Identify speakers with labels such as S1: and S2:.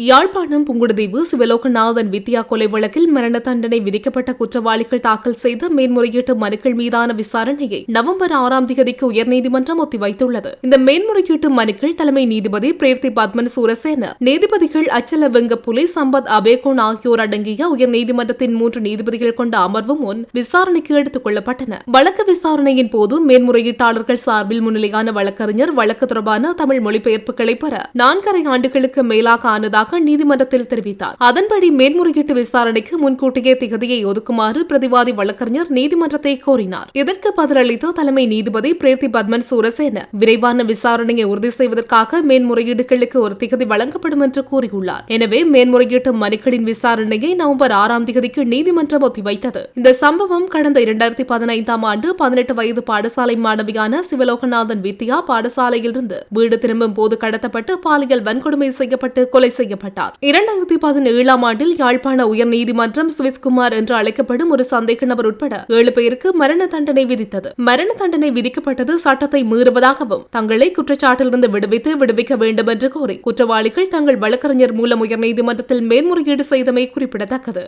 S1: யாழ்ப்பாணம் புங்குடுதீவு சிவலோகநாதன் வித்யா கொலை வழக்கில் மரண தண்டனை விதிக்கப்பட்ட குற்றவாளிகள் தாக்கல் செய்த மேன்முறையீட்டு மனுக்கள் மீதான விசாரணையை நவம்பர் ஆறாம் தேதிக்கு உயர்நீதிமன்றம் ஒத்திவைத்துள்ளது. இந்த மேன்முறையீட்டு மனுக்கள் தலைமை நீதிபதி பிரேர்த்தி பத்மன் சூரசேன நீதிபதிகள் அச்சல வெங்கப்புலி சம்பத் அபேகோன் ஆகியோர் அடங்கிய உயர்நீதிமன்றத்தின் மூன்று நீதிபதிகள் கொண்ட அமர்வு முன் விசாரணைக்கு எடுத்துக் கொள்ளப்பட்டன. வழக்கு விசாரணையின் போது மேன்முறையீட்டாளர்கள் சார்பில் முன்னிலையான வழக்கறிஞர் வழக்கு தொடர்பான தமிழ் மொழிபெயர்ப்புகளை பெற நான்கரை ஆண்டுகளுக்கு மேலாக ஆனதாக நீதிமன்றத்தில் தெரிவித்தார். அதன்படி மேன்முறையீட்டு விசாரணைக்கு முன்கூட்டியே திகதியை ஒதுக்குமாறு பிரதிவாதி வழக்கறிஞர் நீதிமன்றத்தை கோரினார். இதற்கு பதிலளித்த தலைமை நீதிபதி பிரேத்தி பத்மன் சூரசேன விரைவான விசாரணையை உறுதி செய்வதற்காக மேன்முறையீடுகளுக்கு ஒரு திகதி வழங்கப்படும் என்று கூறியுள்ளார். எனவே மேன்முறையீட்டு மனுக்களின் விசாரணையை நவம்பர் ஆறாம் தேதிக்கு நீதிமன்றம் ஒத்திவைத்தது. இந்த சம்பவம் கடந்த இரண்டாயிரத்தி பதினைந்தாம் ஆண்டு பதினெட்டு வயது பாடசாலை மாணவியான சிவலோகநாதன் வித்யா பாடசாலையிலிருந்து வீடு திரும்பும் போது கடத்தப்பட்டு பாலியல் வன்கொடுமை செய்யப்பட்டு கொலை செய்யப்பட்டார். இரண்டாயிரத்தி பதினேழாம் ஆண்டில் யாழ்ப்பாண உயர்நீதிமன்றம் சுவிஸ்குமார் என்று அழைக்கப்படும் ஒரு சந்தேக நபர் உட்பட ஏழு பேருக்கு மரண தண்டனை விதித்தது. மரண தண்டனை விதிக்கப்பட்டது சட்டத்தை மீறுவதாகவும் தங்களை குற்றச்சாட்டிலிருந்து விடுவித்து விடுவிக்க வேண்டும் என்று கோரி குற்றவாளிகள் தங்கள் வழக்கறிஞர் மூலம் உயர்நீதிமன்றத்தில் மேன்முறையீடு செய்தமை குறிப்பிடத்தக்கது.